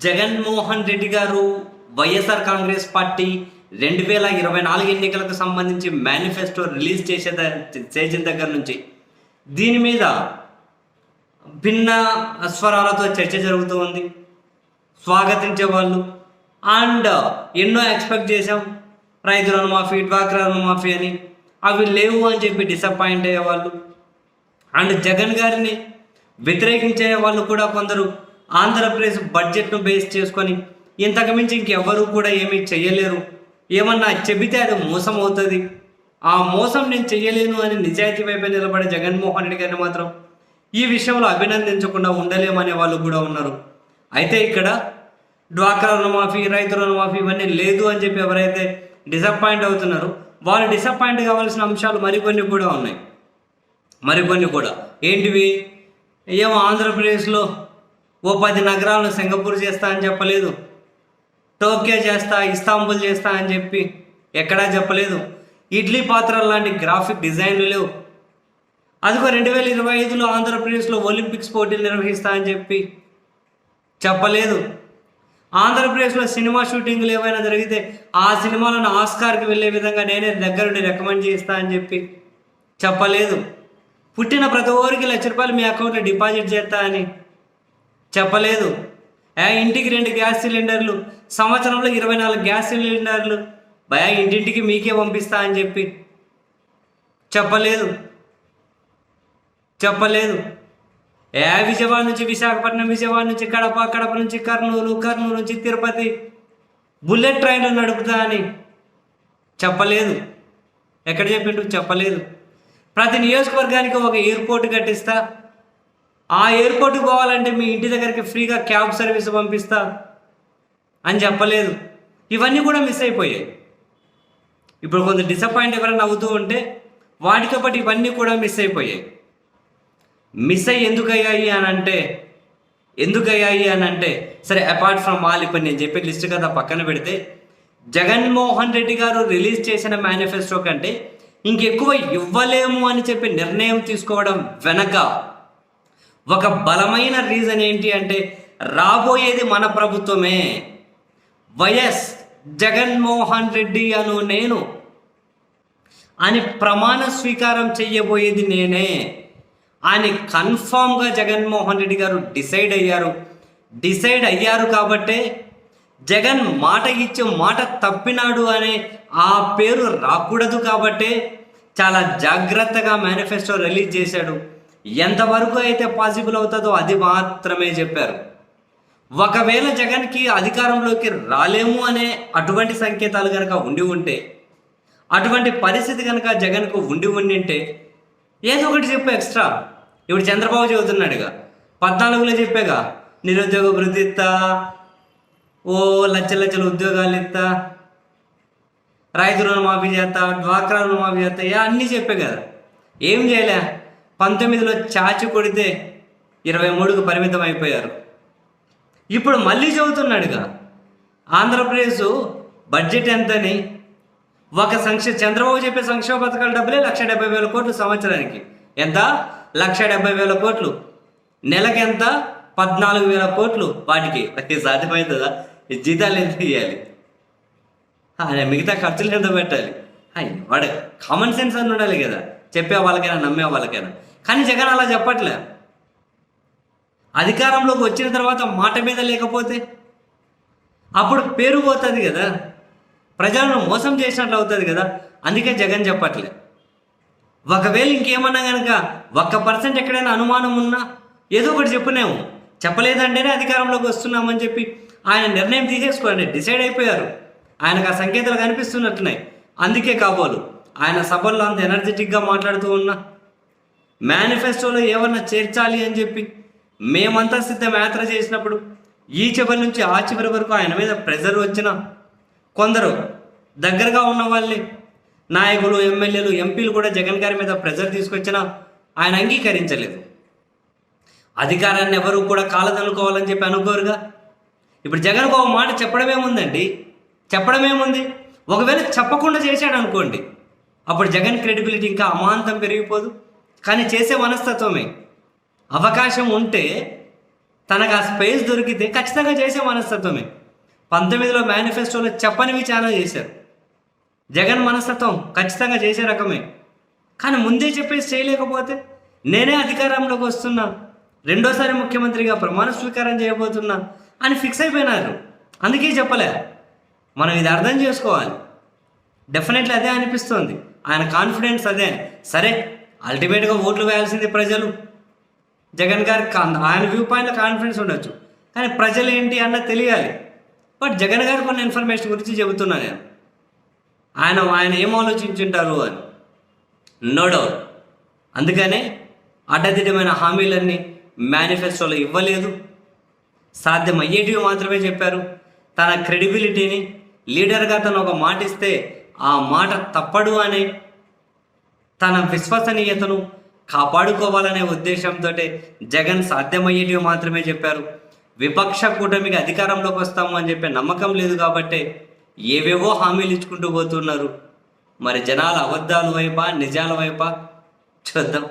జగన్మోహన్ రెడ్డి గారు వైఎస్ఆర్ కాంగ్రెస్ పార్టీ రెండు వేల ఇరవై నాలుగు ఎన్నికలకు సంబంధించి మేనిఫెస్టో రిలీజ్ చేసే చేసిన దగ్గర నుంచి దీని మీద భిన్న స్వరాలతో చర్చ జరుగుతూ ఉంది. స్వాగతించే వాళ్ళు. అండ్ ఎన్నో ఎక్స్పెక్ట్ చేసాం రైతు రుణమాఫీ డ్వాక్రా రుణమాఫీ అని. అవి లేవు అని చెప్పి డిసప్పాయింట్ అయ్యేవాళ్ళు అండ్ జగన్ గారిని వ్యతిరేకించే వాళ్ళు కూడా కొందరు. ఆంధ్రప్రదేశ్ బడ్జెట్ను బేస్ చేసుకొని ఇంతకుమించి ఇంకెవ్వరూ కూడా ఏమీ చెయ్యలేరు. ఏమన్నా చెబితే అది మోసం అవుతుంది ఆ మోసం నేను చెయ్యలేను అని నిజాయితీ వైపు నిలబడే జగన్మోహన్ రెడ్డి గారిని మాత్రం ఈ విషయంలో అభినందించకుండా ఉండలేమనే వాళ్ళు కూడా ఉన్నారు. అయితే ఇక్కడ డ్వాక్రా రుణమాఫీ రైతు రుణమాఫీ ఇవన్నీ లేదు అని చెప్పి ఎవరైతే డిసప్పాయింట్ అవుతున్నారో వాళ్ళు డిసప్పాయింట్ కావాల్సిన అంశాలు మరికొన్ని కూడా ఉన్నాయి. మరికొన్ని కూడా. ఏంటివి? ఏమో ఆంధ్రప్రదేశ్లో ఓ పది నగరాలను సింగపూర్ చేస్తా అని చెప్పలేదు. టోక్యో చేస్తా ఇస్తాంబుల్ చేస్తా అని చెప్పి ఎక్కడా చెప్పలేదు. ఇడ్లీ పాత్రలు లాంటి గ్రాఫిక్ డిజైన్లు లేవు. అదిగో రెండు వేల ఇరవై ఐదులో ఆంధ్రప్రదేశ్లో ఒలింపిక్స్ పోటీలు నిర్వహిస్తా అని చెప్పి చెప్పలేదు. ఆంధ్రప్రదేశ్లో సినిమా షూటింగ్లు ఏమైనా జరిగితే ఆ సినిమాలను ఆస్కార్కి వెళ్ళే విధంగా నేనే దగ్గరుండి రికమెండ్ చేస్తా అని చెప్పి చెప్పలేదు. పుట్టిన ప్రతి ఓరికి లక్ష రూపాయలు మీ అకౌంట్లో డిపాజిట్ చేస్తా అని చెప్పలేదు. ఏ ఇంటికి రెండు గ్యాస్ సిలిండర్లు సంవత్సరంలో ఇరవై నాలుగు గ్యాస్ సిలిండర్లు. భయా ఇంటింటికి మీకే పంపిస్తా అని చెప్పి. చెప్పలేదు. చెప్పలేదు. ఏ విజయవాడ నుంచి విశాఖపట్నం విజయవాడ నుంచి కడప కడప నుంచి కర్నూలు కర్నూలు నుంచి తిరుపతి. బుల్లెట్ ట్రైన్లు నడుపుతా అని చెప్పలేదు. ఎక్కడ చెప్పిండు చెప్పలేదు. ప్రతి నియోజకవర్గానికి ఒక ఎయిర్పోర్ట్ కట్టిస్తా. ఆ ఎయిర్పోర్ట్కి పోవాలంటే మీ ఇంటి దగ్గరికి ఫ్రీగా క్యాబ్ సర్వీస్ పంపిస్తా అని చెప్పలేదు. ఇవన్నీ కూడా మిస్ అయిపోయాయి. ఇప్పుడు కొంత డిసప్పాయింట్ ఎవరైనా అవుతూ ఉంటే వాటితో పాటు ఇవన్నీ కూడా మిస్ అయిపోయాయి. మిస్ అయ్యి ఎందుకు అయ్యాయి అని అంటే ఎందుకు అయ్యాయి అని అంటే సరే అపార్ట్ ఫ్రమ్ ఆల్ ఇప్పుడు నేను చెప్పే లిస్ట్ కదా పక్కన పెడితే జగన్మోహన్ రెడ్డి గారు రిలీజ్ చేసిన మేనిఫెస్టో కంటే ఇంకెక్కువ ఇవ్వలేము అని చెప్పి నిర్ణయం తీసుకోవడం వెనక ఒక బలమైన రీజన్ ఏంటి అంటే రాబోయేది మన ప్రభుత్వమే. వైఎస్ జగన్మోహన్ రెడ్డి అను నేను అని ప్రమాణ స్వీకారం చెయ్యబోయేది నేనే అని కన్ఫామ్గా జగన్మోహన్ రెడ్డి గారు డిసైడ్ అయ్యారు. డిసైడ్ అయ్యారు కాబట్టే జగన్ మాట ఇచ్చే మాట తప్పినాడు అనే ఆ పేరు రాకూడదు కాబట్టే చాలా జాగ్రత్తగా మేనిఫెస్టో రిలీజ్ చేశాడు. ఎంతవరకు అయితే పాసిబుల్ అవుతుందో అది మాత్రమే చెప్పారు. ఒకవేళ జగన్కి అధికారంలోకి రాలేము అనే అటువంటి సంకేతాలు కనుక ఉండి ఉంటే అటువంటి పరిస్థితి కనుక జగన్కు ఉండి ఉండింటే ఏదో ఒకటి చెప్పు ఎక్స్ట్రా. ఇప్పుడు చంద్రబాబు చెబుతున్నాడుగా పద్నాలుగులో చెప్పాగా నిరుద్యోగ వృద్ధి ఇస్తా ఓ లచ్చ లచ్చల ఉద్యోగాలు ఇస్తా రైతు రుణమాఫీ చేస్తా డ్వాక్రా రుణమాఫీ చేస్తా ఏ అన్నీ చెప్పే కదా. ఏం చేయలే? పంతొమ్మిదిలో చాచి కొడితే ఇరవై మూడుకు పరిమితం అయిపోయారు. ఇప్పుడు మళ్ళీ చెబుతున్నాడుగా ఆంధ్రప్రదేశ్ బడ్జెట్ ఎంతని? ఒక సంక్షే చంద్రబాబు చెప్పే సంక్షేమ పథకాల డబ్బులే లక్ష డెబ్బై వేల కోట్లు సంవత్సరానికి. ఎంత? లక్ష డెబ్బై వేల కోట్లు. నెలకి ఎంత పద్నాలుగు వేల కోట్లు వాటికి. సాధ్యమవుతుందా జీతాలు ఎంత ఇవ్వాలి ఆయన మిగతా ఖర్చులు ఎంత పెట్టాలి? వాడు కామన్ సెన్స్ అని ఉండాలి కదా. చెప్పే వాళ్ళకైనా నమ్మే వాళ్ళకైనా. కానీ జగన్ అలా చెప్పట్లే. అధికారంలోకి వచ్చిన తర్వాత మాట మీద లేకపోతే అప్పుడు పేరు పోతుంది కదా. ప్రజలను మోసం చేసినట్లు అవుతుంది కదా. అందుకే జగన్ చెప్పట్లే. ఒకవేళ ఇంకేమన్నా కనుక ఒక్క పర్సెంట్ ఎక్కడైనా అనుమానం ఉన్నా ఏదో ఒకటి చెప్పునేము. చెప్పలేదంటేనే అధికారంలోకి వస్తున్నామని చెప్పి ఆయన నిర్ణయం తీసేసుకోండి. డిసైడ్ అయిపోయారు. ఆయనకు ఆ సంకేతాలు కనిపిస్తున్నట్టున్నాయి. అందుకే కాబోలు. ఆయన సభల్లో అంత ఎనర్జెటిక్గా మాట్లాడుతూ ఉన్నా మేనిఫెస్టోలో ఏమన్నా చేర్చాలి అని చెప్పి మేమంతా సిద్ధం యాత్ర చేసినప్పుడు ఈ చివరి నుంచి ఆ చివరి వరకు ఆయన మీద ప్రెజర్ వచ్చిన కొందరు దగ్గరగా ఉన్న వాళ్ళని నాయకులు ఎమ్మెల్యేలు ఎంపీలు కూడా జగన్ గారి మీద ప్రెజర్ తీసుకొచ్చినా ఆయన అంగీకరించలేదు. అధికారాన్ని ఎవరు కూడా కాలదనుకోవాలని చెప్పి అనుకోరుగా. ఇప్పుడు జగన్ ఒక మాట చెప్పడమేముందండి చెప్పడమేముంది ఒకవేళ చెప్పకుండా చేశాడు అనుకోండి అప్పుడు జగన్ క్రెడిబిలిటీ ఇంకా అమాంతం పెరిగిపోదు. కానీ చేసే మనస్తత్వమే. అవకాశం ఉంటే తనకు ఆ స్పేస్ దొరికితే ఖచ్చితంగా చేసే మనస్తత్వమే. పంతొమ్మిదిలో మేనిఫెస్టోలో చెప్పనివి చాలా చేశారు. జగన్ మనస్తత్వం ఖచ్చితంగా చేసే రకమే. కానీ ముందే చెప్పేసి చేయలేకపోతే నేనే అధికారంలోకి వస్తున్నా రెండోసారి ముఖ్యమంత్రిగా ప్రమాణ స్వీకారం చేయబోతున్నా అని ఫిక్స్ అయిపోయినారు. అందుకే చెప్పలే. మనం ఇది అర్థం చేసుకోవాలి. డెఫినెట్లీ అదే అనిపిస్తుంది. ఆయన కాన్ఫిడెన్స్ అదే. సరే అల్టిమేట్గా ఓట్లు వేయాల్సింది ప్రజలు. జగన్ గారికి ఆయన వ్యూ పాయింట్లో కాన్ఫిడెన్స్ ఉండొచ్చు. కానీ ప్రజలు ఏంటి అన్నది తెలియాలి. బట్ జగన్ గారు కొన్ని ఇన్ఫర్మేషన్ గురించి చెబుతున్నా నేను. ఆయన ఆయన ఏం ఆలోచించుంటారు అని. నో డౌట్ అందుకనే అడ్డదిడ్డమైన హామీలన్నీ మేనిఫెస్టోలో ఇవ్వలేదు. సాధ్యమయ్యేటివి మాత్రమే చెప్పారు. తన క్రెడిబిలిటీని లీడర్గా తను ఒక మాట ఇస్తే ఆ మాట తప్పడు అనే తన విశ్వసనీయతను కాపాడుకోవాలనే ఉద్దేశంతో జగన్ సాధ్యమయ్యేటివి మాత్రమే చెప్పారు. విపక్ష కూటమికి అధికారంలోకి వస్తాము అని చెప్పే నమ్మకం లేదు కాబట్టి ఏవేవో హామీలు ఇచ్చుకుంటూ పోతున్నారు. మరి జనాల అబద్ధాల వైపా నిజాల వైపా? చూద్దాం.